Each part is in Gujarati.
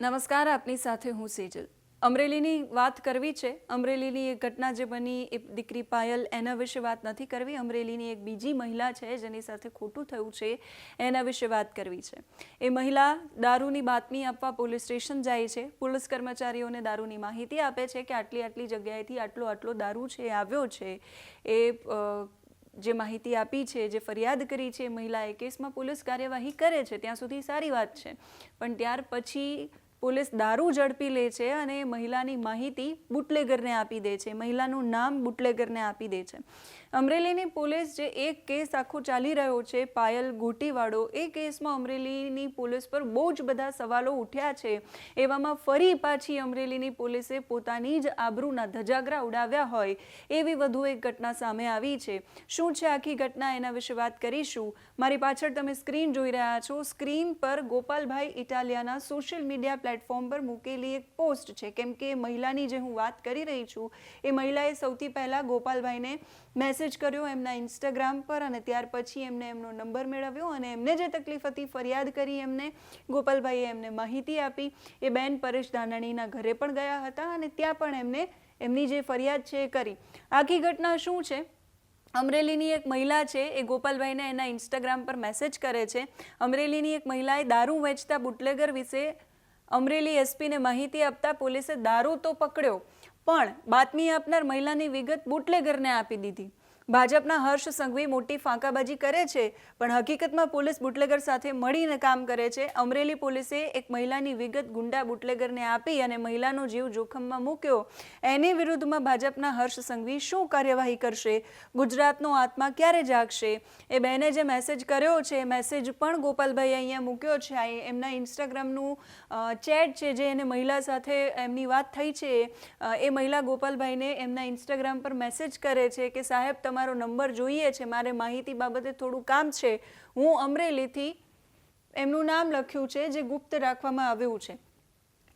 નમસ્કાર, આપની સાથે હું સેજલ. અમરેલીની વાત કરવી છે. અમરેલીની એક ઘટના જે બની એ દીકરી પાયલ, એના વિશે વાત નથી કરવી. અમરેલીની એક બીજી મહિલા છે, જેની સાથે ખોટું થયું છે, એના વિશે વાત કરવી છે. એ મહિલા દારૂની બાતમી આપવા પોલીસ સ્ટેશન જાય છે. પોલીસ કર્મચારીઓને દારૂની માહિતી આપે છે કે આટલી આટલી જગ્યાએથી આટલો આટલો દારૂ છે આવ્યો છે. એ જે માહિતી આપી છે, જે ફરિયાદ કરી છે, એ મહિલાએ કેસમાં પોલીસ કાર્યવાહી કરે છે. ત્યાં સુધી સારી વાત છે. પણ ત્યાર પછી પોલીસ દારૂ ઝડપી લે છે અને મહિલાની માહિતી બુટલેગરને આપી દે છે. મહિલાનું નામ બુટલેગરને આપી દે છે. અમરેલીની પોલીસ જે એક કેસ આખો ચાલી રહ્યો છે, પાયલ ગોટીવાળો, એ કેસમાં અમરેલીની પોલીસ પર બહુ જ બધા સવાલો ઉઠ્યા છે. એવામાં ફરી પાછી અમરેલીની પોલીસે પોતાની જ આબરૂના ધજાગરા ઉડાવ્યા હોય, એવી વધુ એક ઘટના સામે આવી છે. શું છે આખી ઘટના એના વિશે વાત કરીશું. મારી પાછળ તમે સ્ક્રીન જોઈ રહ્યા છો. સ્ક્રીન પર ગોપાલભાઈ ઇટાલિયાના સોશિયલ મીડિયા પ્લેટફોર્મ પર મૂકેલી એક પોસ્ટ છે. કેમ કે મહિલાની જે હું વાત કરી રહી છું, એ મહિલાએ સૌથી પહેલાં ગોપાલભાઈને મેસેજ કર્યો એમના ઇન્સ્ટાગ્રામ પર અને ત્યાર પછી એમને એમનો નંબર મેળવ્યો અને એમને જે તકલીફ હતી ફરિયાદ કરી એમને. ગોપાલભાઈએ એમને માહિતી આપી. એ બેન પરેશ ધાનાણીના ઘરે પણ ગયા હતા અને ત્યાં પણ એમને એમની જે ફરિયાદ છે એ કરી. આખી ઘટના શું છે? અમરેલીની એક મહિલા છે, એ ગોપાલભાઈને એના ઇન્સ્ટાગ્રામ પર મેસેજ કરે છે. અમરેલીની એક મહિલાએ દારૂ વેચતા બુટલેગર વિશે અમરેલી એસપીને માહિતી આપતા પોલીસે દારૂ તો પકડ્યો પણ બાતમી આપનાર મહિલાની વિગત બુટલેગરને આપી દીધી. ભાજપના હર્ષ સંઘવી મોટી ફાંકાબાજી કરે છે, પણ હકીકતમાં પોલીસ બુટલેગર સાથે મળીને કામ કરે છે. અમરેલી પોલીસે એક મહિલાની વિગત ગુંડા બુટલેગરને આપી અને મહિલાનો જીવ જોખમમાં મૂક્યો. એની વિરુદ્ધમાં ભાજપના હર્ષ સંઘવી શું કાર્યવાહી કરશે? ગુજરાતનો આત્મા ક્યારે જાગશે? એ બેને જે મેસેજ કર્યો છે, એ મેસેજ પણ ગોપાલભાઈ અહીંયા મૂક્યો છે. એમના ઇન્સ્ટાગ્રામનું ચેટ છે જે એને મહિલા સાથે એમની વાત થઈ છે. એ મહિલા ગોપાલભાઈને એમના ઇન્સ્ટાગ્રામ પર મેસેજ કરે છે કે સાહેબ, તમારો નંબર જોઈએ છે, મારે માહિતી બાબતે થોડું કામ છે. હું અમરેલીથી એમનું નામ લખ્યું છે, જે ગુપ્ત રાખવામાં આવ્યું છે.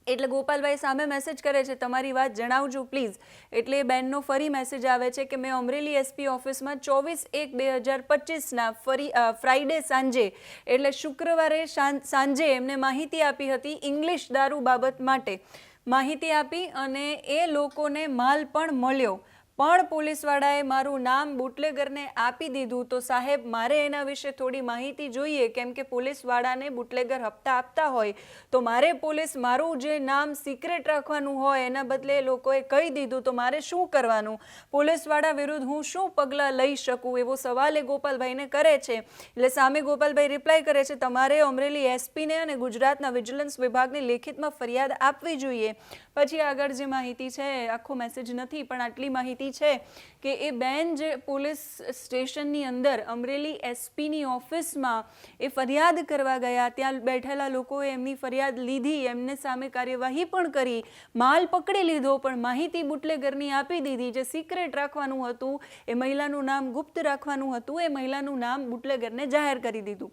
એટલે ગોપાલભાઈ સામે મેસેજ કરે છે, તમારી વાત જણાવજો પ્લીઝ એટલે એ બેનનો ફરી મેસેજ આવે છે કે, મેં અમરેલી એસપી ઓફિસમાં ચોવીસ એક બે હજાર પચીસના ફરી ફ્રાઈડે સાંજે, એટલે શુક્રવારે સાંજે એમને માહિતી આપી હતી ઇંગ્લિશ દારૂ બાબત માટે. માહિતી આપી અને એ લોકોને માલ પણ મળ્યો. પણ પોલીસવાળાએ મારું નામ બુટલેગરને આપી દીધું. તો સાહેબ, મારે એના વિશે થોડી માહિતી જોઈએ, કેમ કે પોલીસવાળાને બુટલેગર હપ્તા આપતા હોય. તો મારે પોલીસ મારું જે નામ સિક્રેટ રાખવાનું હોય, એના બદલે લોકોએ કહી દીધું, તો મારે શું કરવાનું? પોલીસવાળા વિરુદ્ધ હું શું પગલાં લઈ શકું? એવો સવાલ એ ગોપાલભાઈને કરે છે. એટલે સામે ગોપાલભાઈ રિપ્લાય કરે છે, તમારે અમરેલી એસપીને અને ગુજરાતના વિજિલન્સ વિભાગને લેખિતમાં ફરિયાદ આપવી જોઈએ. પછી આગળ જે માહિતી છે, આખો મેસેજ નથી, પણ આટલી માહિતી છે કે એ બેન જે પોલીસ સ્ટેશનની અંદર અમરેલી એસપીની ઓફિસમાં એ ફરિયાદ કરવા ગયા. ત્યાં બેઠેલા લોકોએ એમની ફરિયાદ લીધી, એમને સામે કાર્યવાહી પણ કરી. માલ પકડી લીધો, પણ માહિતી બુટલેગરની આપી દીધી. જે સિક્રેટ રાખવાનું હતું, એ મહિલાનું નામ ગુપ્ત રાખવાનું હતું, એ મહિલાનું નામ બુટલેગરને જાહેર કરી દીધું.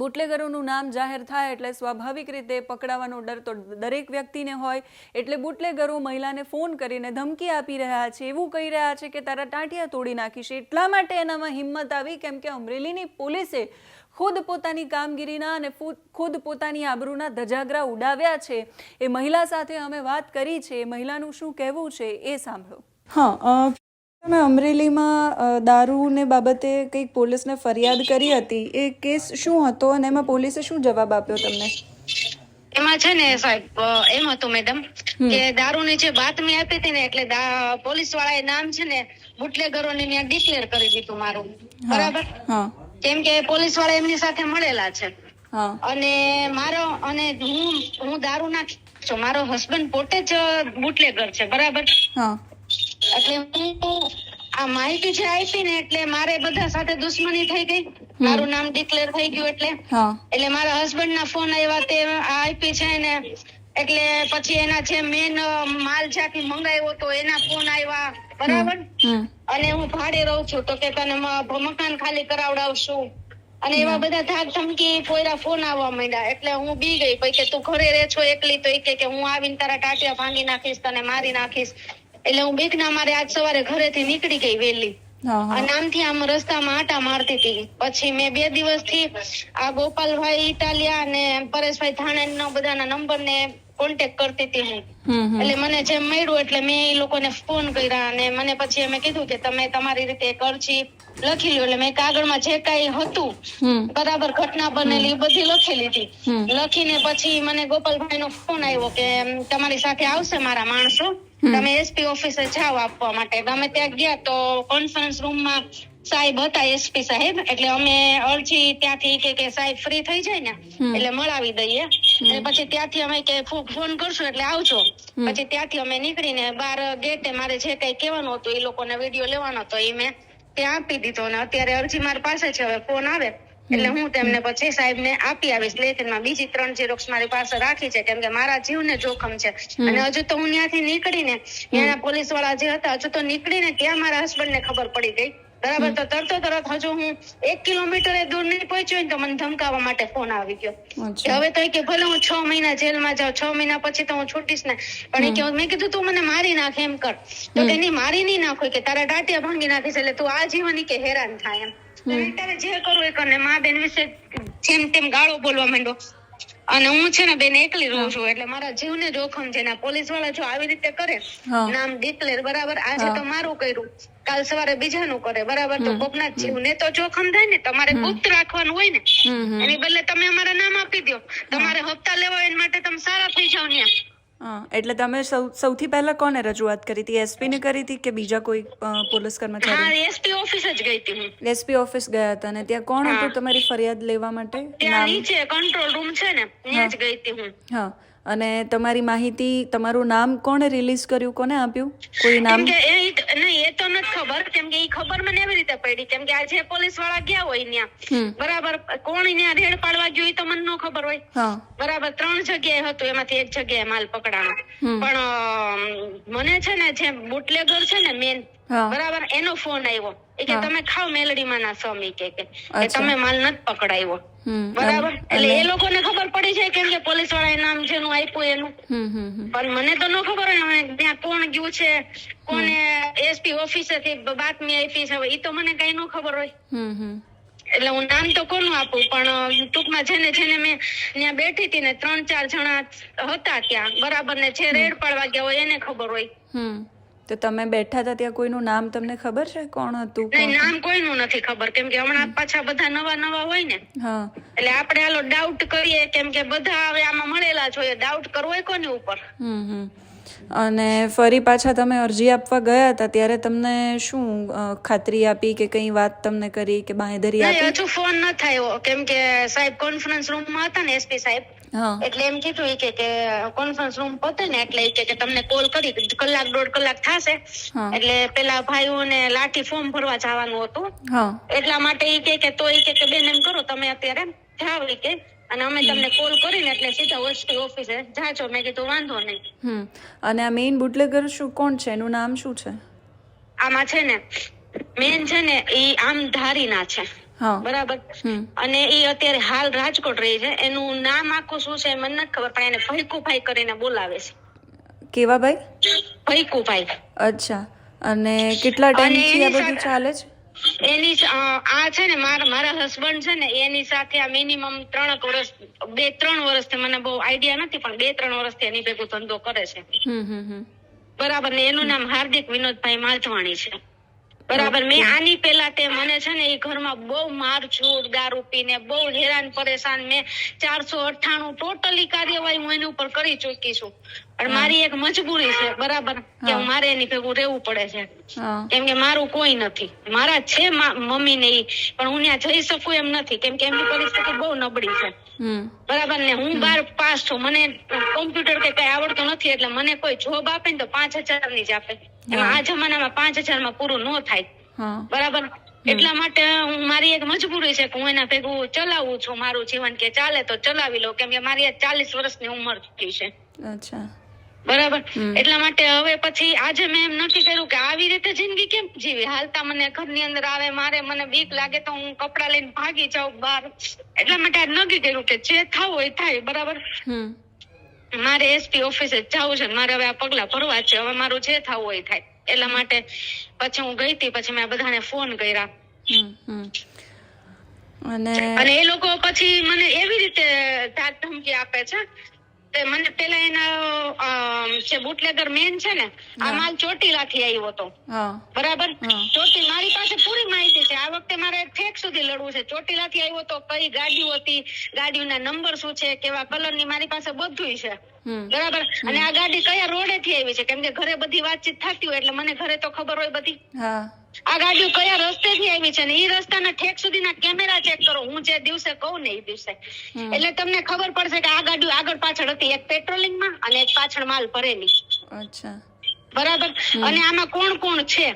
બુટલેગરોનું નામ જાહેર થાય એટલે સ્વાભાવિક રીતે પકડાવાનો ડર તો દરેક વ્યક્તિને હોય. એટલે બુટલેગરો મહિલાને ફોન કરીને ધમકી આપી રહ્યા છે. એવું કહી રહ્યા છે કે તારા ટાંટિયા તોડી નાખીશ. એટલા માટે એનામાં હિંમત આવી કેમ કે અમરેલીની પોલીસે ખુદ પોતાની કામગીરીના અને ખુદ પોતાની આબરૂના ધજાગરા ઉડાવ્યા છે. એ મહિલા સાથે અમે વાત કરી છે. એ મહિલાનું શું કહેવું છે એ સાંભળો. હા તમે અમરેલીમાં દારૂને બાબતે કંઈક પોલીસને ફરિયાદ કરી હતી એ કેસ શું હતો અને એમાં પોલીસે શું જવાબ આપ્યો તમને? એમાં છે ને સાહેબ એમ હતું મેડમ કે દારૂની જે બાતમી આપી હતી ને એટલે પોલીસ વાળાએ નામ છે ને બુટલેગરોને ત્યાં ડિક્લેર કરી દીધું મારું. બરાબર? હા. કેમ કે પોલીસવાળા એમની સાથે મળેલા છે. અને મારો અને હું હું દારૂ ના છું. મારો હસબન્ડ પોતે જ બુટલેગર છે બરાબર? એટલે હું આ માહિતી જે આપી ને એટલે મારે બધા સાથે દુશ્મની થઈ ગઈ. મારું નામ ડિક્લેર થઈ ગયું એટલે. એટલે મારા હસબન્ડ ના ફોન આવ્યા તે આ આઈપી છે ને. એટલે પછી એના જે મેન માલ જ્યાંથી મંગાવ્યો તો એના ફોન આવ્યા. બરાબર? અને હું ભાડે રહું છું તો કે તને મકાન ખાલી કરાવડાવશું. અને એવા બધા ધાક ધમકી પોયરા ફોન આવવા માંડ્યા. એટલે હું બી ગઈ. પછી કે તું ઘરે રહે છો એકલી તો એ કે કે હું આવીને તારા ટાટિયા ભાંગી નાખીશ તને મારી નાખીશ. એટલે હું બીકના મારે આજ સવારે ઘરેથી નીકળી ગઈ વેલી અને આ હા નામથી આમ રસ્તામાં આટા મારતી હતી. પછી મેં બે દિવસથી આ ગોપાલભાઈ ઇટાલિયા અને પરેશભાઈ ધાણા બધાના નંબર ને કોન્ટેક્ટ કરતી હતી હું. એટલે મને જેમ મળ્યું એટલે મેં એ લોકોને ફોન કર્યા અને મને પછી એમે કીધું કે તમે તમારી રીતે કરચી લખી લ્યો. એટલે મેં કાગળમાં જે કઈ હતું બરાબર ઘટના બનેલી બધી લખી લીધી. લખીને પછી મને ગોપાલભાઈ નો ફોન આવ્યો કે તમારી સાથે આવશે મારા માણસો? તમે એસપી ઓફિસે જાઓ આપવા માટે. અમે ત્યાં ગયા તો કોન્ફરન્સ રૂમમાં સાહેબ હતા એસપી સાહેબ. એટલે અમે અરજી ત્યાંથી કે કે સાહેબ ફ્રી થઈ જાય ને એટલે મળાવી દઈએ. એટલે પછી ત્યાંથી અમે કે ફોન કરશું એટલે આવજો. પછી ત્યાંથી અમે નીકળીને બાર ગેટે મારે જે કઈ કહેવાનું હતું એ લોકોને વીડિયો લેવાનો હતો એ મેં ત્યાં આપી દીધો. અને અત્યારે અરજી મારી પાસે છે હવે ફોન આવે. એટલે હું તેમને પછી સાહેબ ને આપી આવીશ લેખનમાં. બીજી ત્રણ ઝેરોક્ષ મારી પાસે રાખી છે કેમ કે મારા જીવને જોખમ છે. અને હજુ તો હું ત્યાંથી નીકળીને ત્યાંના પોલીસવાળા જે હતા હજુ તો નીકળીને ત્યાં મારા હસબન્ડ ને ખબર પડી ગઈ. બરાબર? તો તરતો તરત હજુ હું એક કિલોમીટર દૂર નહીં પહોંચ્યો ને તો મને ધમકાવવા માટે ફોન આવી ગયો. કે હવે તો કે ભલે હું છ મહિના જેલમાં જાઉં છ મહિના પછી તો હું છૂટીશ ને. પણ એ કે મેં કીધું તું મને મારી નાખ એમ કર. તો કે નહીં મારી નહીં નાખો કે તારા દાંટિયા ભાંગી નાખીશ એટલે તું આ જીવન કે હેરાન થાય એમ. તારે જે કરવું એ કરને મા બેન વિશે જેમ તેમ ગાળો બોલવા માંડો. અને હું છે ને બેન એકલી રહું છું એટલે મારા જીવને જોખમ છે ને પોલીસવાળા જો આવી રીતે કરે નામ ડિક્લેર બરાબર? આજે તો મારું કર્યું કાલ સવારે બીજાનું કરે બરાબર? તો કોકના જીવને તો જોખમ થાય ને તમારે ગુપ્ત રાખવાનું હોય ને એની બદલે તમે અમારા નામ આપી દો તમારે હપ્તા લેવા એના માટે તમે સારા થઈ જાવ હા એટલે તમે સૌથી પહેલા કોને રજૂઆત કરી હતી? એસપી ને કરી હતી કે બીજા કોઈ પોલીસ કર્મચારી? એસપી ઓફિસ જ ગઈ હતી હું. એસપી ઓફિસ ગયા હતા અને ત્યાં કોણ હતું તમારી ફરિયાદ લેવા માટે? ત્યાં નીચે કંટ્રોલ રૂમ છે ને ત્યાં જ ગઈ હતી હું. હા. અને તમારી માહિતી તમારું નામ કોણે રિલીઝ કર્યું? કોને આપ્યું? કોઈ નામ? કે એ નહીં એ તો નથી ખબર. કેમ કે એ ખબર મને એવી રીતે પડી. કેમ કે આ જે પોલીસવાળા ગયા હોય. ત્યાં બરાબર કોણ ત્યાં રેડ પાડવા ગયું એ તો મને ન ખબર હોય. બરાબર ત્રણ જગ્યાએ હતું એમાંથી એક જગ્યાએ માલ પકડાણો. પણ મને છે ને જે બુટલેગર છે ને મેન બરાબર? એનો ફોન આવ્યો. એ કે તમે ખાવ મેલડીમાં ના સ્વામી કે તમે માલ નથી પકડાયો. બરાબર? એટલે એ લોકોને ખબર પડી જાય કેમ કે પોલીસવાળા નામ જેનું આપ્યું એનું. પણ મને તો ન ખબર હોય ત્યાં કોણ ગયું છે કોને એસપી ઓફિસે થી બાતમી આપી છે ઈ તો મને કઈ ન ખબર હોય. એટલે હું નામ તો કોનું આપું પણ ટૂંકમાં જેને જેને મેં ત્યાં બેઠી હતી ને ત્રણ ચાર જણા હતા ત્યાં. બરાબર ને જે રેડ પાડવા ગયા હોય એને ખબર હોય. તો તમે બેઠા હતા ત્યાં કોઈનું નામ તમને ખબર છે? કોણ હતું નહીં નામ કોઈનું નથી ખબર. કેમ કે હમણાં પાછા બધા નવા નવા હોય ને. હા. એટલે આપણે આલો ડાઉટ કરીએ કેમ કે બધા હવે આમાં મળેલા જોઈએ ડાઉટ કરવો હોય કોની ઉપર? હમ હમ. અને ફરી પાછા તમે અરજી આપવા ગયા હતા ત્યારે તમને શું ખાતરી આપી કે કઈ વાત તમને કરી કે બાંહેધરી આપી? હજુ ફોન ન થયો. કેમ કે સાહેબ કોન્ફરન્સ રૂમમાં હતા ને એસપી સાહેબ. એટલે એમ કીધું કે કે કોન્ફરન્સ રૂમ પતે ને એટલે કે કે તમને કોલ કરી કલાક દોઢ કલાક થશે. એટલે પેલા ભાઈઓને લાઠી ફોર્મ ભરવા જવાનું હતું. એટલા માટે એ કે કે તો એ કે કે બેન એમ કરો તમે અત્યારે જાવ એ કે. અને અમે તમને કોલ કરીને એટલે સીધા એસપી ઓફિસે જાજો. મેં કીધું વાંધો નહીં. હમ. અને આ મેઇન બુટલેગર શું કોણ છે? એનું નામ શું છે? આમાં છે ને મેન છે ને એ આમ ધારીના છે. બરાબર? અને એ અત્યારે હાલ રાજકોટ રહી છે. એનું નામ આખું શું છે મને નથી ખબર પણ એને ભૈકુભાઈ કરીને બોલાવે છે. કેવા ભાઈ? ભૈકુભાઈ. અચ્છા. અને કેટલા ટાઈમથી આ બધું ચાલે છે? એની આ છે ને મારા મારા હસબન્ડ છે ને એની સાથે આ મિનિમમ ત્રણ વર્ષ બે ત્રણ વર્ષથી મને બહુ આઈડિયા નથી પણ બે ત્રણ વર્ષથી એની ભેગું ધંધો કરે છે. બરાબર ને એનું નામ હાર્દિક વિનોદભાઈ માલથવાણી છે. બરાબર. મેં આની પેલા તે મને છે ને એ ઘરમાં બહુ છોડ દારૂ પીને બહુ હેરાન પરેશાન. મેં ચારસો અઠ્ઠાણું ટોટલી કાર્યવાહી હું એની ઉપર કરી ચૂકી છું. પણ મારી એક મજબૂરી છે બરાબર? કે મારે એની ભેગું રહેવું પડે છે. કેમ કે મારું કોઈ નથી. મારા છે મમ્મી ને પણ હું ત્યાં જઈ શકું એમ નથી. કેમ કે એમની પરિસ્થિતિ બહુ નબળી છે. બરાબર ને હું બાર પાસ છું. મને કોમ્પ્યુટર કે કઈ આવડતું નથી એટલે મને કોઈ જોબ આપે ને તો પાંચ હજારની જ આપે. આ જમાનામાં પાંચ હજારમાં પૂરું ન થાય. બરાબર? એટલા માટે હું મારી એક મજબૂરી છે કે હું એના ભેગું ચલાવું છું મારું જીવન કે ચાલે તો ચલાવી લો કેમ કે મારી ચાલીસ વર્ષની ઉંમર થઈ છે. અચ્છા. બરાબર? એટલા માટે હવે પછી આજે મેં એમ નક્કી કર્યું કે આવી રીતે જિંદગી કેમ જીવી? હાલતા મને ઘરની અંદર આવે મારે મને બીક લાગે તો હું કપડા લઈને ભાગી જાઉં બહાર. એટલા માટે આજે નક્કી કર્યું કે જે થવું હોય થાય બરાબર? મારે એસપી ઓફિસે જવું છે મારે હવે આ પગલા ભરવા છે. હવે મારું જે થવું હોય થાય. એટલા માટે પછી હું ગઈ હતી પછી મેં બધાને ફોન કર્યા. અને એ લોકો પછી મને એવી રીતે ધાક ધમકી આપે છે મને પેલા એના જે બુટલેગર મેન છે ને આ માલ ચોટીલા થી આવ્યો હતો. બરાબર? ચોટી મારી પાસે પૂરી માહિતી છે. આ વખતે મારે ઠેક સુધી લડવું છે. ચોટીલા થી આવ્યો તો કઈ ગાડીઓ હતી ગાડીઓના નંબર શું છે કેવા કલરની મારી પાસે બધું છે. બરાબર? અને આ ગાડી કયા રોડે થી આવી છે? કેમ કે ઘરે બધી વાતચીત થતી હોય એટલે મને ઘરે તો ખબર હોય બધી. હા. આ ગાડીઓ કયા રસ્તે થી આવી છે ને એ રસ્તાના ઠેક સુધીના કેમેરા ચેક કરો. હું જે દિવસે કહું ને એ દિવસે. એટલે તમને ખબર પડશે કે આ ગાડીઓ આગળ પાછળ હતી એક પેટ્રોલિંગમાં અને એક પાછળ માલ ભરેલી. અચ્છા. બરાબર? અને આમાં કોણ કોણ છે?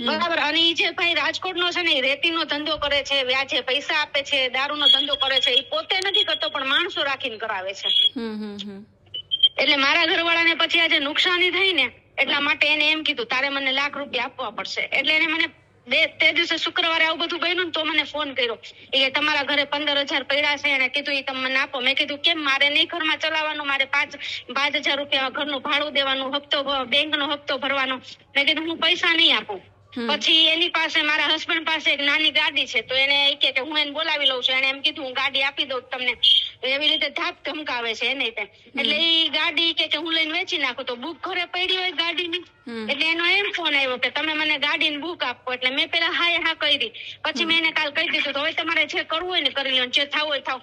બરાબર? અને એ જે ભાઈ રાજકોટ નો છે ને એ રેતી નો ધંધો કરે છે વ્યાજે પૈસા આપે છે દારૂ નો ધંધો કરે છે એ પોતે નથી કરતો પણ માણસો રાખીને કરાવે છે. એટલે મારા ઘરવાળાને પછી આજે નુકસાની થઈ ને એટલા માટે એને એમ કીધું, તારે મને લાખ રૂપિયા આપવા પડશે. એટલે એને મને બે, તે દિવસે શુક્રવારે આવું બધું બન્યું ને તો મને ફોન કર્યો. એ તમારા ઘરે પંદર હજાર પડ્યા છે એને કીધું, એ તમને આપો. મેં કીધું, કેમ? મારે નહીં ઘરમાં ચલાવવાનું, મારે પાંચ પાંચ હજાર રૂપિયા ઘરનું ભાડું દેવાનું, હપ્તો બેંક નો હપ્તો ભરવાનો. મેં કીધું, હું પૈસા નહીં આપું. પછી એની પાસે મારા હસબન્ડ પાસે એક નાની ગાડી છે તો એને એ કે હું એને બોલાવી લઉં છું. એને એમ કીધું હું ગાડી આપી દઉં તમને. એવી રીતે ધાપ ધમકાવે છે એને એટલે એ ગાડી કે હું લઈને વેચી નાખું તો બુક ઘરે પડી હોય ગાડીની. એટલે એનો એમ ફોન આવ્યો કે તમે મને ગાડી બુક આપો. એટલે મેં પેલા હા હા કરી પછી મેં એને કાલ કહી દીધું તો હવે તમારે જે કરવું હોય ને કરી લો જે થવું હોય થાવ.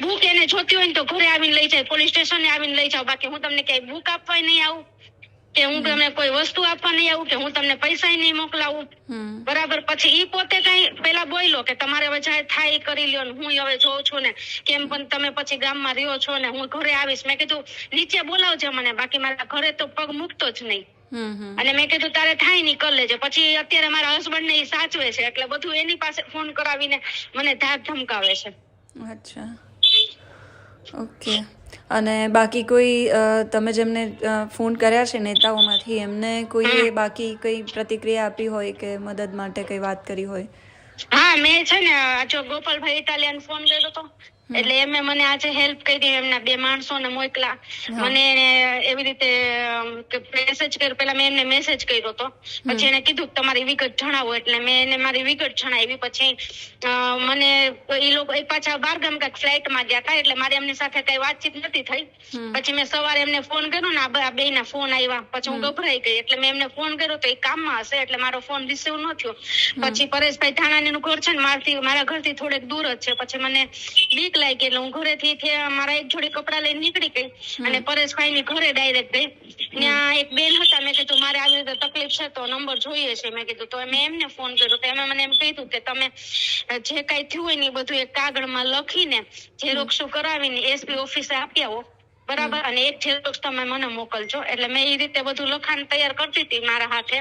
બુક એને જોતી હોય ને તો ઘરે આવીને લઈ જાય પોલીસ સ્ટેશને આવીને લઈ જાવ બાકી હું તમને ક્યાંય બુક આપવા નહીં આવું. કે હું તમને કોઈ વસ્તુ આપવા નહીં આવું કે હું તમને પૈસા નહીં મોકલાવું. બરાબર પછી ઈ પોતે કઈ પેલા બોલો કે તમારે હવે જાય થાય કરી લ્યો ને હું હવે જોઉં છું ને કેમ પણ તમે પછી ગામમાં રહ્યો છો ને હું ઘરે આવીશ. મેં કીધું નીચે બોલાવજે મને બાકી મારા ઘરે તો પગ મૂકતો જ નહીં. અને મેં કીધું તારે થાય નહીં કરી લેજે. પછી અત્યારે મારા હસબન્ડ ને એ સાચવે છે એટલે બધું એની પાસે ફોન કરાવીને મને ધાક ધમકાવે છે. અચ્છા. ઓકે. અને બાકી કોઈ તમે જેમને ફોન કર્યા છે નેતાઓમાંથી એમને કોઈએ બાકી કઈ પ્રતિક્રિયા આપી હોય કે મદદ માટે કઈ વાત કરી હોય? હા મેં છે ને જો ગોપાલભાઈ ઇટાલિયન ફોન કર્યો હતો એટલે એમે મને આજે હેલ્પ કરી એમના બે માણસોને મોકલા. મને એને એવી રીતે મેસેજ કર્યો. પેલા મેં એમને મેસેજ કર્યો હતો પછી એને કીધું કે તમારી વિગત જણાવો. એટલે મેં એને મારી વિગત જણાવી. પછી મને એ લોકો એ પાછા બારગામ કાંઈક ફ્લાઇટમાં ગયા હતા. એટલે મારે એમની સાથે કઈ વાતચીત નથી થઈ. પછી મેં સવારે એમને ફોન કર્યો ને આ બે ના ફોન આવ્યા. પછી હું ગભરાઈ ગઈ. એટલે મેં એમને ફોન કર્યો તો એ કામમાં હશે. એટલે મારો ફોન રિસીવ ન થયો. પછી પરેશભાઈ ધાણાની નું ઘર છે ને મારથી મારા ઘરથી થોડેક દૂર જ છે. પછી મને બીક લાગી એટલે હું ઘરેથી થે- મારા એક જોડી કપડા લઈને નીકળી ગઈ. અને પરેશભાઈ ની ઘરે ડાયરેક્ટ ગઈ. ત્યાં એક બેન હતા મેં કીધું મારે આવી રીતે તકલીફ છે તો નંબર જોઈએ છે. મેં કીધું તો મેં એમને ફોન કર્યો. તો એમાં મને એમ કીધું કે તમે જે કઈ થયું હોય ને એ બધું એક કાગળમાં લખીને જે રોક્ષો કરાવીને એસપી ઓફિસે આપી આવો. બરાબર? અને એક ઝેરોક્ષ તમે મને મોકલજો. એટલે મેં એ રીતે બધું લખાણ તૈયાર કરતી હતી મારા હાથે.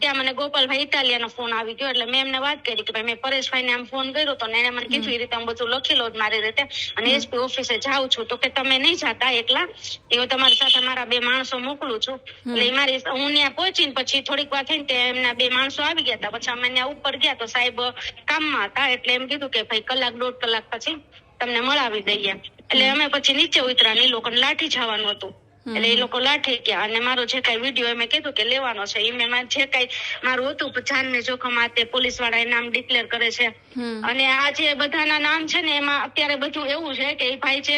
ત્યાં મને ગોપાલભાઈ ઇટાલિયાનો ફોન આવી ગયો. એટલે મેં એમને વાત કરી કે ભાઈ મેં પરેશભાઈ ને આમ ફોન કર્યો તો એને મને કીધું એ રીતે હું બધું લખી લો મારી રીતે. અને એસપી ઓફિસે જાઉં છું. તો કે તમે નહીં જાતા એકલા. એ તમારી સાથે મારા બે માણસો મોકલું છું. એટલે મારી હું ત્યાં પહોંચીને પછી થોડીક વાર થઈને એમના બે માણસો આવી ગયા હતા. પછી અમે ત્યાં ઉપર ગયા તો સાહેબ કામમાં હતા. એટલે એમ કીધું કે ભાઈ કલાક દોઢ કલાક પછી તમને મળાવી દઈએ. એટલે અમે પછી નીચે ઉતરા ને એ લોકોને લાઠી જવાનું હતું. એટલે એ લોકો લાઠી ગયા અને મારો જે કઈ વીડિયો એમ કીધું કે લેવાનો છે એ મેં જે કઈ મારું હતું જાનને જોખમ આ પોલીસવાળા એ નામ ડિક્લેર કરે છે. અને આ જે બધાના નામ છે ને એમાં અત્યારે બધું એવું છે કે એ ભાઈ છે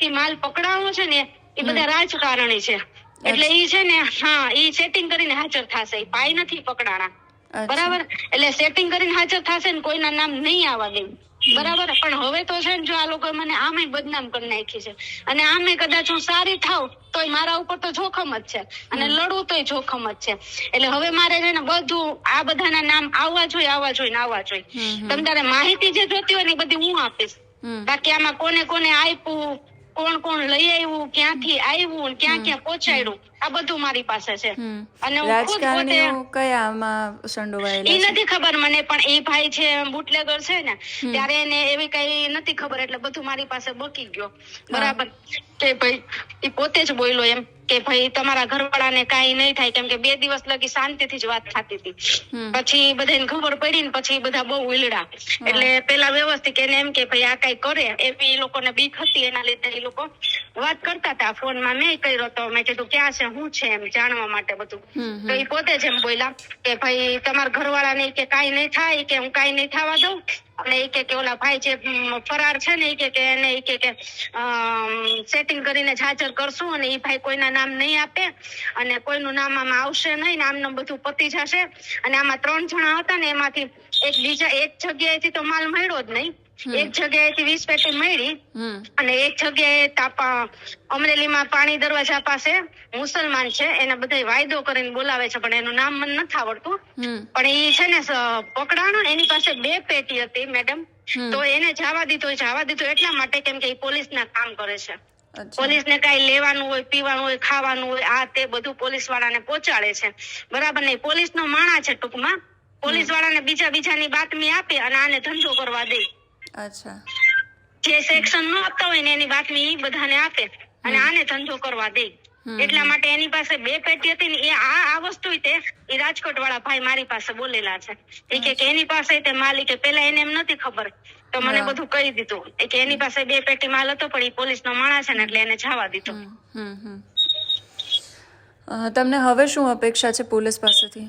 એ માલ પકડાવો છે ને એ બધા રાજકારણી છે. એટલે ઈ છે ને હા ઈ સેટિંગ કરીને હાજર થશે. એ ભાઈ નથી પકડાણા. બરાબર? એટલે સેટિંગ કરીને હાજર થશે ને કોઈના નામ નહીં આવવા દે બરાબર? પણ હવે તો છે ને જો આ લોકો મને આમે બદનામ કરી નાખી છે. અને આમે કદાચ હું સારી થાવ તો મારા ઉપર તો જોખમ જ છે. અને લડવું તોય જોખમ જ છે. એટલે હવે મારે છે ને બધું આ બધાના નામ આવવા જોઈએ આવવા જોઈએ આવવા જોઈએ. તમે. તારે માહિતી જે જોતી હોય ને બધી હું આપીશ. બાકી આમાં કોને કોને આપ્યું કોણ કોણ લઈ આવ્યું ક્યાંથી આવ્યું ક્યાં ક્યાં પહોંચાડ્યું આ બધું મારી પાસે છે. અને હું ખુદ પોતે સંડોવાયેલા ઈ નથી ખબર મને પણ એ ભાઈ છે બુટલેગર છે ને ત્યારે એને એવી કઈ નથી ખબર એટલે બધું મારી પાસે બકી ગયો. બરાબર. કે ભાઈ એ પોતે જ બોલ્યો એમ કે ભાઈ તમારા ઘરવાળાને કાંઈ નહીં થાય કેમ કે બે દિવસ લગી શાંતિથી જ વાત થતી હતી. પછી બધાને ખબર પડી ને પછી બધા બહુ ઉલડા એટલે પેલા વ્યવસ્થિત એને એમ કે ભાઈ આ કઈ કરે. એવી એ લોકોને બીક હતી એના લીધે એ લોકો વાત કરતા હતા ફોનમાં. મેં કર્યો તો. મેં કીધું ક્યાં છે? શું છે એમ જાણવા માટે બધું. તો એ પોતે જ એમ બોલ્યા કે ભાઈ તમારા ઘરવાળાને ને કે કાંઈ નહીં થાય કે હું કાંઈ નહીં થવા દઉં. અને એ કે ઓલા ભાઈ જે ફરાર છે ને એ કે કે એને એ કે સેટિંગ કરીને જ હાજર કરશું અને એ ભાઈ કોઈના નામ નહીં આપે અને કોઈનું નામ આમાં આવશે નહીં ને બધું પતી જશે. અને આમાં ત્રણ જણા હતા ને એમાંથી એક બીજા એક જગ્યાએથી તો માલ મળ્યો જ નહીં. એક જગ્યાએથી વીસ પેટી મળી અને એક જગ્યાએ તાપા અમરેલીમાં પાણી દરવાજા પાસે મુસલમાન છે એને બધા વાયદો કરીને બોલાવે છે પણ એનું નામ મને નથી આવડતું. પણ એ છે ને પકડાણો એની પાસે બે પેટી હતી મેડમ. તો એને જવા દીધો જવા દીધો એટલા માટે કેમ કે એ પોલીસના કામ કરે છે. પોલીસ ને કઈ લેવાનું હોય પીવાનું હોય ખાવાનું હોય આ તે બધું પોલીસ વાળાને પહોંચાડે છે. બરાબર નહીં પોલીસ નો માણા છે ટૂંકમાં. પોલીસ વાળાને બીજા બીજાની બાતમી આપે અને આને ધંધો કરવા દે. અચ્છા. જે સેક્શન નો આપતા હોય ને એની બાતમી બધાને આપે. અને આને ધંધો કરવા દે. એટલા માટે એની પાસે બે પેટી હતી ને એ આ આ વસ્તુ તે એ રાજકોટ વાળા ભાઈ મારી પાસે બોલેલા છે. એ કે એની પાસે તે માલિક પેલા એને એમ નથી ખબર. તો મને બધું કહી દીધું. એ કે એની પાસે બે પેટી માલ હતો પણ એ પોલીસ નો માણસ છે ને એટલે એને જવા દીધો. તમને હવે શું અપેક્ષા છે પોલીસ પાસેથી?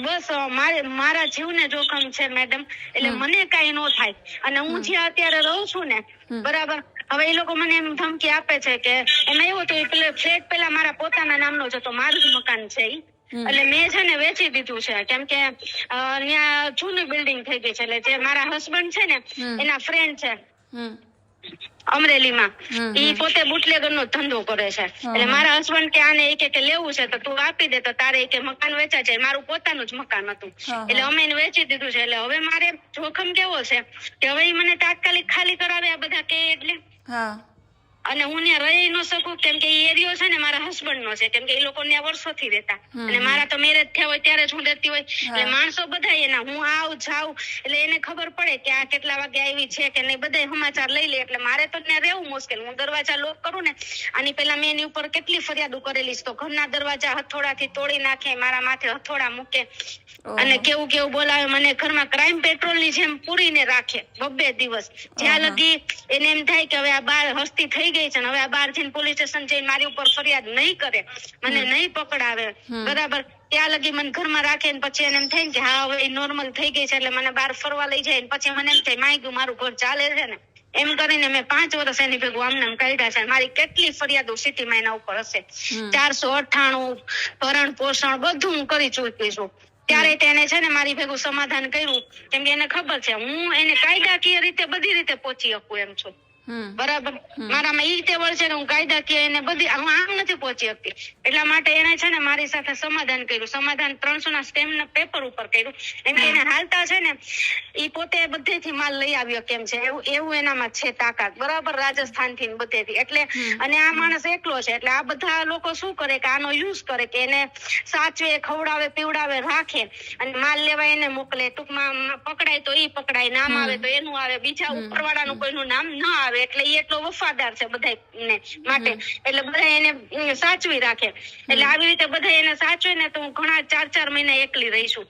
બસ મારે મારા જીવને જોખમ છે મેડમ એટલે મને કઈ નો થાય. અને હું જ્યાં અત્યારે રહું છું ને બરાબર હવે એ લોકો મને એમ ધમકી આપે છે કે એમાં એવું હતું ફ્લેટ પેલા મારા પોતાના નામનો જ હતો મારું જ મકાન છે ઈ. એટલે મેં છે ને વેચી દીધું છે કેમ કે ત્યાં જૂની બિલ્ડિંગ થઈ ગઈ છે એટલે જે મારા હસબન્ડ છે ને એના ફ્રેન્ડ છે. અમરેલીમાં. ઈ પોતે બુટલેગર નો ધંધો કરે છે. એટલે મારા હસબન્ડ કે આને એક કે લેવું છે તો તું આપી દે તો તારે એક કે મકાન વેચા છે. મારું પોતાનું જ મકાન હતું. એટલે અમે એને વેચી દીધું છે. એટલે હવે મારે જોખમ કેવો છે કે હવે મને તાત્કાલિક ખાલી કરાવે આ બધા કે એટલે હા. અને હું ત્યાં રહી ન શકું કેમ કે એ એરિયો છે ને મારા હસબન્ડ નો છે કેમ કે એ લોકો ત્યાં વર્ષોથી રહેતા. અને મારા તો મેરેજ થયા હોય ત્યારે જ હું રહેતી હોય. એટલે માણસો બધા એના હું આવ જાઉં એટલે એને ખબર પડે કે આ કેટલા વાગે આવી છે કે નહીં બધા સમાચાર લઈ લે. એટલે મારે તો ત્યાં રહેવું મુશ્કેલ. હું દરવાજા લોક કરું ને આની પેલા મેં એની ઉપર કેટલી ફરિયાદો કરેલી છે તો ઘરના દરવાજા હથોડાથી તોડી નાખે મારા માથે હથોડા મૂકે. અને કેવું કેવું બોલાવે મને ઘરમાં ક્રાઇમ પેટ્રોલની જેમ પૂરીને રાખે બબ્બે દિવસ. જ્યાં લગી એને એમ થાય કે હવે આ બાર હસ્તી થઈ ગઈ છે હવે આ બાર જઈને પોલીસ સ્ટેશન જઈને મારી ઉપર ફરિયાદ નહીં કરે મને નહીં પકડાવે. બરાબર? ત્યાં લગી મને ઘરમાં રાખે ને પછી એને એમ થાય કે હા હવે નોર્મલ થઈ ગઈ છે એટલે મને બહાર ફરવા લઈ જાય પછી મને એમ થાય માય ગયું મારું ઘર ચાલે છે ને. એમ કરીને મેં પાંચ વર્ષ એની ભેગું આમને કાઢ્યા છે મારી કેટલી ફરિયાદો સિટીમાં એના ઉપર હશે. ચારસો અઠાણું ભરણ પોષણ બધું હું કરી ચૂકી છું. ત્યારે તેને છે ને મારી ભેગું સમાધાન કર્યું. કેમ કે એને ખબર છે હું એને કાયદાકીય રીતે બધી રીતે પહોંચી શકું એમ છું. બરાબર? મારામાં ઈ ટેબલ છે ને હું કાયદાકીય એને બધી હું આમ નથી પહોંચી શકતી. એટલા માટે એને છે ને મારી સાથે સમાધાન કર્યું. સમાધાન ત્રણસો ના સ્ટેમ ના પેપર ઉપર કર્યું. એમ કે એને હાલતા છે ને ઈ પોતે બધેથી માલ લઈ આવ્યો કેમ છે? એવું એવું એનામાં છે તાકાત. બરાબર? રાજસ્થાનથી બધેથી. એટલે અને આ માણસ એકલો છે. એટલે આ બધા લોકો શું કરે કે આનો યુઝ કરે કે એને સાચવે ખવડાવે પીવડાવે રાખે અને માલ લેવા એને મોકલે. ટૂંકમાં પકડાય તો ઈ પકડાય નામ આવે તો એનું આવે. બીજા ઉપરવાળાનું કોઈનું નામ ન આવે. એટલે એ એટલો વફાદાર છે બધાને માટે. એટલે બધા એને સાચવી રાખે. એટલે આવી રીતે બધા એને સાચવે ને તો હું ઘણા ચાર ચાર મહિના એકલી રહીશું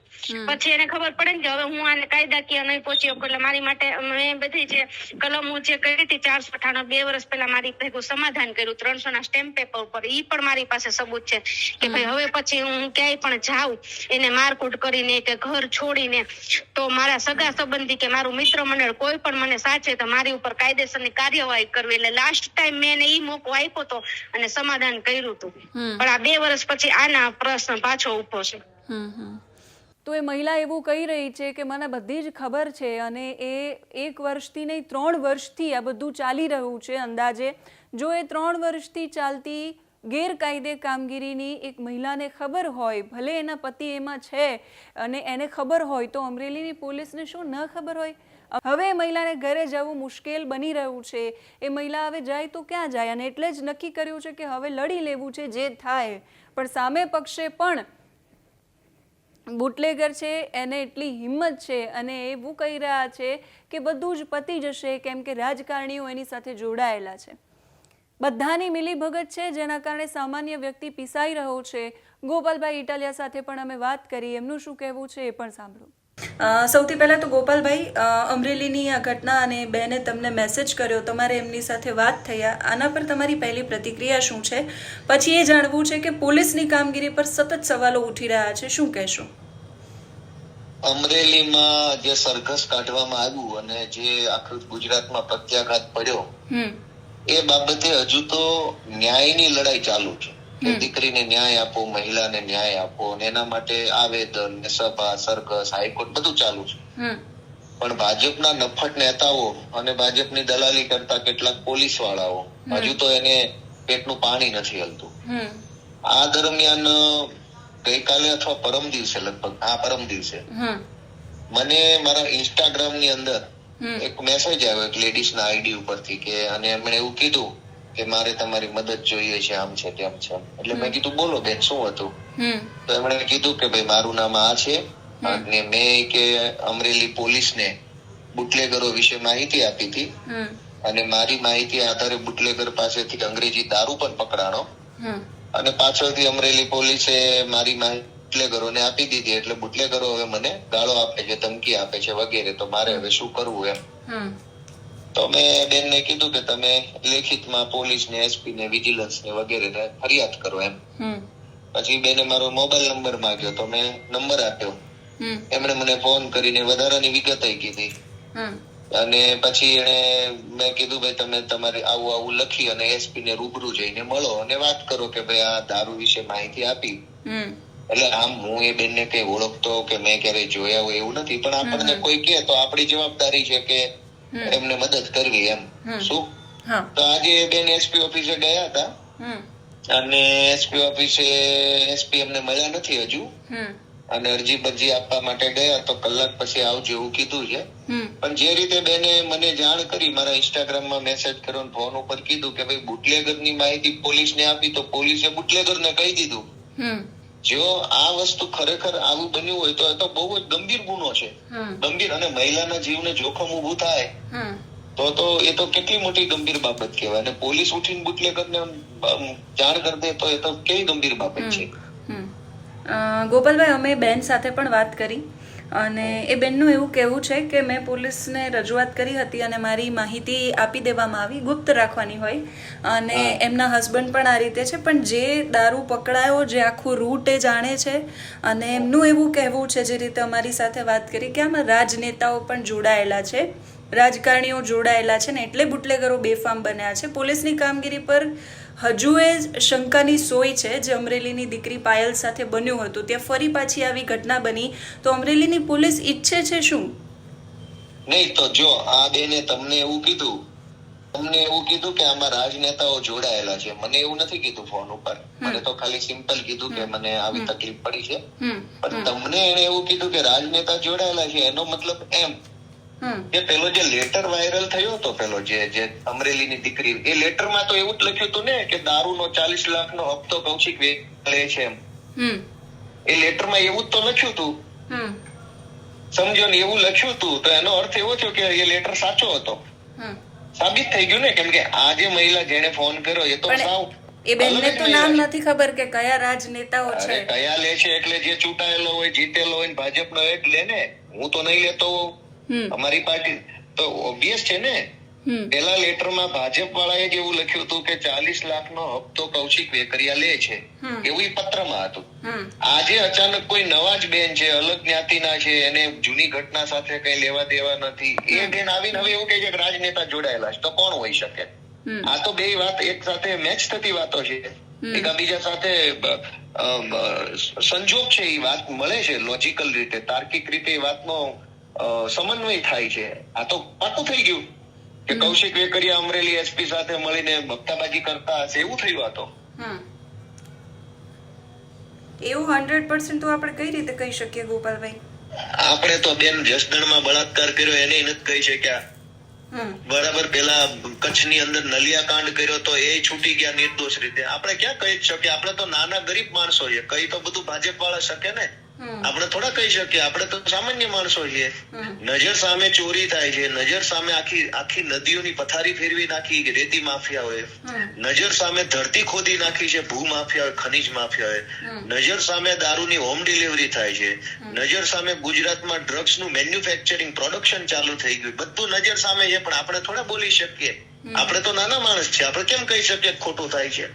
પછી એને ખબર પડે ને કે હવે હું આને કાયદાકીય નહીં પહોંચી શકું. એટલે મારી માટે મેં બધી જે કલમો જે કરી હતી ચારસો અઠાણું બે વર્ષ પહેલા મારી ભેગું સમાધાન કર્યું ત્રણસો ના સ્ટેમ્પ પેપર ઉપર. ઈ પણ મારી પાસે સબૂત છે કે ભાઈ હવે પછી હું ક્યાંય પણ જાઉં એને મારકૂટ કરીને કે ઘર છોડીને તો મારા સગા સંબંધી કે મારું મિત્ર મંડળ કોઈ પણ મને સાચે તો મારી ઉપર કાયદેસરની કાર્યવાહી કરવી એટલે લાસ્ટ ટાઈમ મેં એને ઈ મોકો આપ્યો હતો અને સમાધાન કર્યું હતું. પણ આ બે વર્ષ પછી આના પ્રશ્ન પાછો ઊભો છે. તો એ મહિલા એવું કહી રહી છે કે મને બધી જ ખબર છે અને એ એક વર્ષથી નહીં ત્રણ વર્ષથી આ બધું ચાલી રહ્યું છે અંદાજે. જો એ ત્રણ વર્ષથી ચાલતી ગેરકાયદે કામગીરીની એક મહિલાને ખબર હોય ભલે એના પતિ એમાં છે અને એને ખબર હોય તો અમરેલીની પોલીસને શું ન ખબર હોય? હવે એ મહિલાને ઘરે જવું મુશ્કેલ બની રહ્યું છે. એ મહિલા હવે જાય તો ક્યાં જાય? અને એટલે જ નક્કી કર્યું છે કે હવે લડી લેવું છે જે થાય. પણ સામે પક્ષે પણ બુટલેગર છે, એને એટલી હિંમત છે અને એવું કહી રહ્યા છે કે બધું જ પતી જશે, કેમ કે રાજકારણીઓ એની સાથે જોડાયેલા છે. બધાની મિલીભગત છે, જેના કારણે સામાન્ય વ્યક્તિ પીસાઈ રહ્યો છે. ગોપાલભાઈ ઇટાલિયા સાથે પણ અમે વાત કરી, એમનું શું કહેવું છે એ પણ સાંભળો. સૌથી પહેલાં તો ગોપાલભાઈ અમરેલીની આ ઘટના અને બેને તમને મેસેજ કર્યો તમારે એમની સાથે વાત થયા આના પર તમારી પહેલી પ્રતિક્રિયા શું છે? પછી એ જાણવું છે કે પોલીસની કામગીરી પર સતત સવાલો ઉઠી રહ્યા છે. શું કહેશો? અમરેલીમાં જે સરઘસ કાઢવામાં આવ્યું અને જે આખું ગુજરાતમાં પ્રત્યાઘાત પડ્યો એ બાબતે હજુ તો ન્યાયની લડાઈ ચાલુ છે. દીકરીને ન્યાય આપો મહિલાને ન્યાય આપો અને એના માટે આવેદન સભા સરઘસ હાઈકોર્ટ બધું ચાલુ છે. પણ ભાજપના નફટ નેતાઓ અને ભાજપની દલાલી કરતા કેટલાક પોલીસ વાળાઓ હજુ તો એને પેટનું પાણી નથી હલતું. આ દરમિયાન ગઈકાલે અથવા પરમ દિવસે લગભગ આ પરમ દિવસે મને મારા ઇન્સ્ટાગ્રામની અંદર એક મેસેજ આવ્યો એક લેડીઝ ના આઈડી ઉપરથી કે અને એમણે એવું કીધું કે મારે તમારી મદદ જોઈએ છે આમ છે તેમ છે એટલે મેં કીધું બોલો બેન શું હતું? તો એમણે કીધું કે ભાઈ મારું નામ આ છે. અને મેં કે અમરેલી પોલીસને બુટલેગરો વિશે માહિતી આપી હતી. અને મારી માહિતી આધારે બુટલેગર પાસેથી અંગ્રેજી દારૂ પણ પકડાણો. અને પાછળથી અમરેલી પોલીસે મારી બુટલેગરોને આપી દીધી. એટલે બુટલેગરો હવે મને ગાળો આપે છે ધમકી આપે છે વગેરે. તો મારે હવે શું કરવું એમ? તો મેં બેનને કીધું કે તમે લેખિતમાં પોલીસને એસપી ને વિજિલન્સ ને વગેરે ને ફરિયાદ કરો એમ. પછી બેને મારો મોબાઈલ નંબર માંગ્યો તો મેં નંબર આપ્યો. એમણે મને ફોન કરીને વધારાની વિગત કીધી. અને પછી એને મેં કીધું ભાઈ તમે તમારે આવું આવું લખી અને એસપી ને રૂબરૂ જઈને મળો અને વાત કરો કે ભાઈ આ દારૂ વિશે માહિતી આપી. એટલે આમ હું એ બેનને કઈ ઓળખતો કે મેં ક્યારેય જોયા હોય એવું નથી. પણ આપણને કોઈ કે તો આપણી જવાબદારી છે કે એમને મદદ કરવી એમ. શું? તો આજે બેન એસપી ઓફિસે ગયા હતા. અને એસપી ઓફિસે એસપી એમને મળ્યા નથી હજુ. અને અરજી બરજી આપવા માટે ગયા તો કલાક પછી આવજો એવું કીધું છે. પણ જે રીતે બેને મને જાણ કરી મારા ઇન્સ્ટાગ્રામમાં મેસેજ કર્યો ને ફોન ઉપર કીધું કે ભાઈ બુટલેગરની માહિતી પોલીસને આપી તો પોલીસે બુટલેગર ને કહી દીધું. જો આ વસ્તુ ખરેખર આવું બન્યું હોય તો એ તો બહુ જ ગંભીર ગુનો છે. ગંભીર અને મહિલાના જીવને જોખમ ઊભું થાય તો તો એ તો કેટલી મોટી ગંભીર બાબત કહેવાય. અને પોલીસ ઉઠીને બુટલેગરને અમ, જાણ કરી દે તો એ તો કેવી ગંભીર બાબત છે? ગોપાલભાઈ અમે બેન સાથે પણ વાત કરી. અને એ બેનનું એવું કહેવું છે કે મેં પોલીસને રજૂઆત કરી હતી અને મારી માહિતી આપી દેવામાં આવી ગુપ્ત રાખવાની હોય. અને એમના હસબન્ડ પણ આ રીતે છે પણ જે દારૂ પકડાયો જે આખું રૂટ એ જાણે છે અને એમનું એવું કહેવું છે જે રીતે અમારી સાથે વાત કરી કે આમાં રાજનેતાઓ પણ જોડાયેલા છે રાજકારણીઓ જોડાયેલા છે ને એટલે બુટલેગરો બેફામ બન્યા છે. પોલીસની કામગીરી પર હજુ એ શંકાની સોય છે જે અમરેલીની દીકરી પાયલ સાથે બન્યું હતું. ત્યાં ફરી પાછી આવી ઘટના બની. તો અમરેલીની પોલીસ ઈચ્છે છે શું? નહીં તો જો આ બેને તમને એવું કીધું તમને એવું કીધું કે આમાં રાજનેતાઓ જોડાયેલા છે. મને એવું નથી કીધું ફોન ઉપર. મને તો ખાલી સિમ્પલ કીધું કે મને આવી તકલીફ પડી છે. પણ તમને એને એવું કીધું કે રાજનેતા જોડાયેલા છે એનો મતલબ એમ. કે પેલો જે લેટર વાયરલ થયો હતો પેલો જે જે અમરેલીની દીકરી એ લેટરમાં તો એવું જ લખ્યું હતું ને કે દારૂનો ચાલીસ લાખનો હપ્તો કૌશિક લે છે એમ. એ લેટરમાં એવું જ તો લખ્યું હતું. સમજો ને એવું લખ્યું હતું. તો એનો અર્થ એવો થયો કે એ લેટર સાચો હતો. સાબિત થઈ ગયું ને કેમ કે આ જે મહિલા જેને ફોન કર્યો એ તો સાવ એ બેનને તો નામ નથી ખબર કે કયા રાજનેતાઓ છે. કયા લે છે એટલે જે ચૂંટાયેલો હોય જીતેલો હોય ને ભાજપનો એ જ લે ને. હું તો નહીં લેતો હોઉં. અમારી પાર્ટી. તો ઓબ્વિયસ છે ને? પેલા લેટરમાં ભાજપ વાળાએ જ એવું લખ્યું હતું કે ચાલીસ લાખનો હપ્તો કૌશિક વેકરિયા લે છે. એવું પત્રમાં હતું. આજે અચાનક કોઈ નવા જ બેન છે અલગ જ્ઞાતિના છે એને જૂની ઘટના સાથે કઈ લેવા દેવા નથી. એ બેન આવીને હવે એવું કહે છે કે રાજનેતા જોડાયેલા છે તો કોણ હોઈ શકે? આ તો બે વાત એક સાથે મેચ થતી વાતો છે. એકબીજા સાથે સંજોગ છે એ વાત મળે છે લોજિકલ રીતે તાર્કિક રીતે એ વાતનો સમન્વય થાય છે. આ તો પાકું થઈ ગયું કે કૌશિક વેકરિયા અમરેલી એસપી સાથે મળીને ભક્તાબાજી કરતા હશે. એવું થયું આ તો. એવું હંડ્રેડ પર્સન્ટ તો આપણે કઈ રીતે કહી શકીએ ગોપાલભાઈ? આપણે તો બેન જસદણમાં બળાત્કાર કર્યો એને નથી કહી શક્યા. બરાબર પેલા કચ્છની અંદર નલિયા કાંડ કર્યો તો એ છૂટી ગયા નિર્દોષ રીતે. આપણે ક્યાં કહી જ શકીએ? આપણે તો નાના ગરીબ માણસો છે કઈ તો બધું ભાજપ વાળા શકે ને? આપણે થોડા કહી શકીએ આપણે તો સામાન્ય માણસો છીએ. નજર સામે ચોરી થાય છે નજર સામે આખી આખી નદીઓની પથારી ફેરવી નાખી રેતી માફિયાઓએ નજર સામે ધરતી ખોદી નાખી છે ભૂ માફિયાઓએ ખનીજ માફિયાઓએ નજર સામે દારૂની હોમ ડિલિવરી થાય છે. નજર સામે ગુજરાતમાં ડ્રગ્સનું મેન્યુફેક્ચરિંગ પ્રોડક્શન ચાલુ થઈ ગયું. બધું નજર સામે છે પણ આપણે થોડા બોલી શકીએ. આપણે તો નાના માણસ છે આપણે કેમ કહી શકીએ ખોટું થાય છે?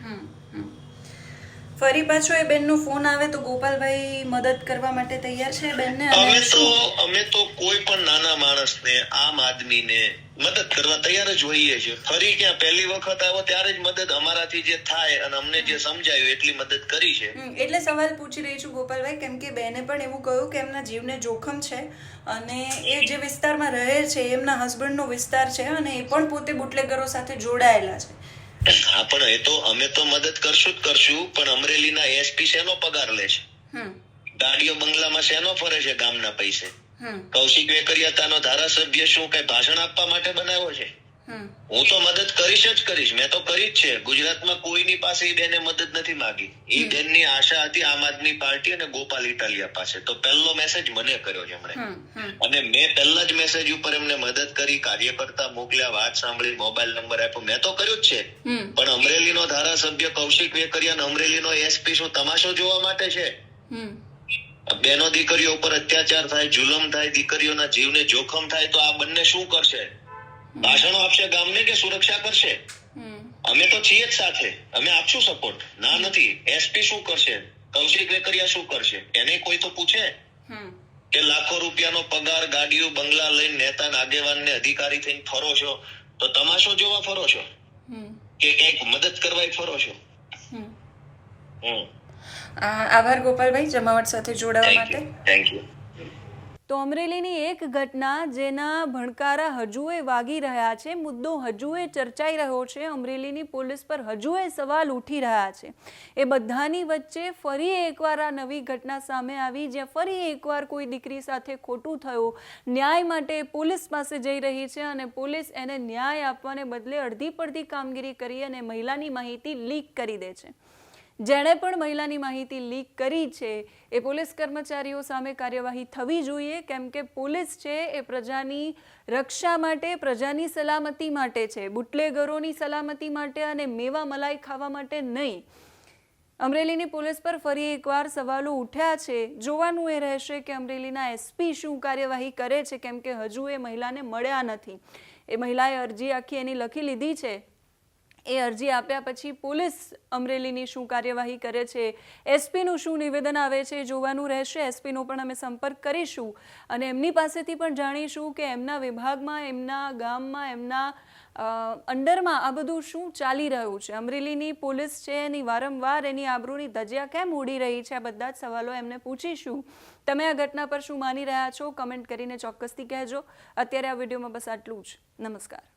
ફરી પાછો એ બેનનો ફોન આવે તો ગોપાલભાઈ મદદ કરવા માટે તૈયાર છે બેનને? અમે તો અમે તો કોઈ પણ નાના માણસને આમ આદમીને મદદ કરવા તૈયાર જ હોઈએ છીએ. ફરી ક્યાં પહેલી વખત આવો ત્યારે જ મદદ અમારાથી જે થાય અને અમને જે સમજાયું એટલી મદદ કરી છે. એટલે સવાલ પૂછી રહી છું ગોપાલભાઈ કેમ કે બેને પણ એવું કહ્યું કે એમના જીવને જોખમ છે અને એ જે વિસ્તારમાં રહે છે એમના હસબન્ડનો વિસ્તાર છે અને એ પણ પોતે બુટલેગરો સાથે જોડાયેલા છે. હા પણ એ તો અમે તો મદદ કરશું જ કરશું પણ અમરેલીના એસપી શેનો પગાર લે છે? ગાડીઓ બંગલામાં શેનો ફરે છે ગામના પૈસે? કૌશિક વેકરિયાતાનો ધારાસભ્ય શું કઈ ભાષણ આપવા માટે બનાવ્યો છે? હું તો મદદ કરીશ જ કરીશ. મેં તો કરી જ છે. ગુજરાતમાં કોઈની પાસે બેને મદદ નથી માગી. એ બેનની આશા હતી આમ આદમી પાર્ટી અને ગોપાલ ઇટાલિયા પાસે. તો પહેલો મેસેજ મને કર્યો છે એમણે અને મેં પહેલા જ મેસેજ ઉપર એમને મદદ કરી કાર્યકર્તા મોકલ્યા વાત સાંભળી મોબાઈલ નંબર આપ્યો. મેં તો કર્યું જ છે. પણ અમરેલીનો ધારાસભ્ય કૌશિક વેકરિયા અને અમરેલીનો એસપી શું તમાશો જોવા માટે છે? બેનો દીકરીઓ ઉપર અત્યાચાર થાય જુલમ થાય દીકરીઓના જીવને જોખમ થાય તો આ બંને શું કરશે? ભાષણો આપશે ગામને કે સુરક્ષા કરશે? અમે તો છીએ જ સાથે. અમે આપશું સપોર્ટ ના નથી. એસપી શું કરશે? કૌશિક વેકરિયા શું કરશે? એને કોઈ તો પૂછે? કે લાખો રૂપિયાનો પગાર ગાડીઓ બંગલા લઈને નેતા ને અધિકારી થઈને ફરો છો? તો તમાશો જોવા ફરો છો? કે કંઈક મદદ કરવા ફરો છો? આભાર ગોપાલભાઈ જમાવટ સાથે જોડાવા માટે. થેન્ક યુ તો અમરેલીની એક ઘટના જેના ભણકારા હજુએ વાગી રહ્યા છે, મુદ્દો હજુએ ચર્ચાઈ રહ્યો છે, અમરેલીની પોલીસ પર હજુએ સવાલ ઉઠી રહ્યા છે. એ બધાની વચ્ચે ફરી એકવાર આ નવી ઘટના સામે આવી, જ્યાં ફરી એકવાર કોઈ દીકરી સાથે ખોટું થયું. ન્યાય માટે પોલીસ પાસે જઈ રહી છે અને પોલીસ એને ન્યાય આપવાને બદલે અડધી પડધી કામગીરી કરી અને મહિલાની માહિતી લીક કરી દે છે. જેણે પણ મહિલાની માહિતી લીક કરી છે, એ પોલીસ કર્મચારીઓ સામે કાર્યવાહી થવી જોઈએ, કેમ કે પોલીસ છે, એ પ્રજાની રક્ષા માટે, પ્રજાની સલામતી માટે છે, બુટલેગરોની સલામતી માટે અને મેવા મલાઈ ખાવા માટે નહીં. અમરેલીની પોલીસ પર ફરી એકવાર સવાલો ઉઠ્યા છે. જોવાનું એ રહેશે કે અમરેલીના એસપી શું કાર્યવાહી કરે છે, કેમ કે હજુ એ મહિલાને મળ્યા નથી. એ મહિલાએ અરજી આખી એની લખી લીધી છે. એ અરજી આપ્યા પછી પોલીસ અમરેલીની શું કાર્યવાહી કરે છે? એસપીનું શું નિવેદન આવે છે? જોવાનું રહેશે. એસપીનો પણ અમે સંપર્ક કરીશું અને એમની પાસેથી પણ જાણીશું કે એમના વિભાગમાં, એમના ગામમાં, એમના અંડરમાં આ બધું શું ચાલી રહ્યું છે? અમરેલીની પોલીસ છે એની વારંવાર એની આબરૂની ધજિયા કેમ ઉડી રહી છે? આ બધા જ સવાલો એમને પૂછીશું. તમે આ ઘટના પર શું માની રહ્યા છો? કમેન્ટ કરીને ચોક્કસથી કહેજો. અત્યારે આ વિડીયોમાં બસ આટલું જ. નમસ્કાર.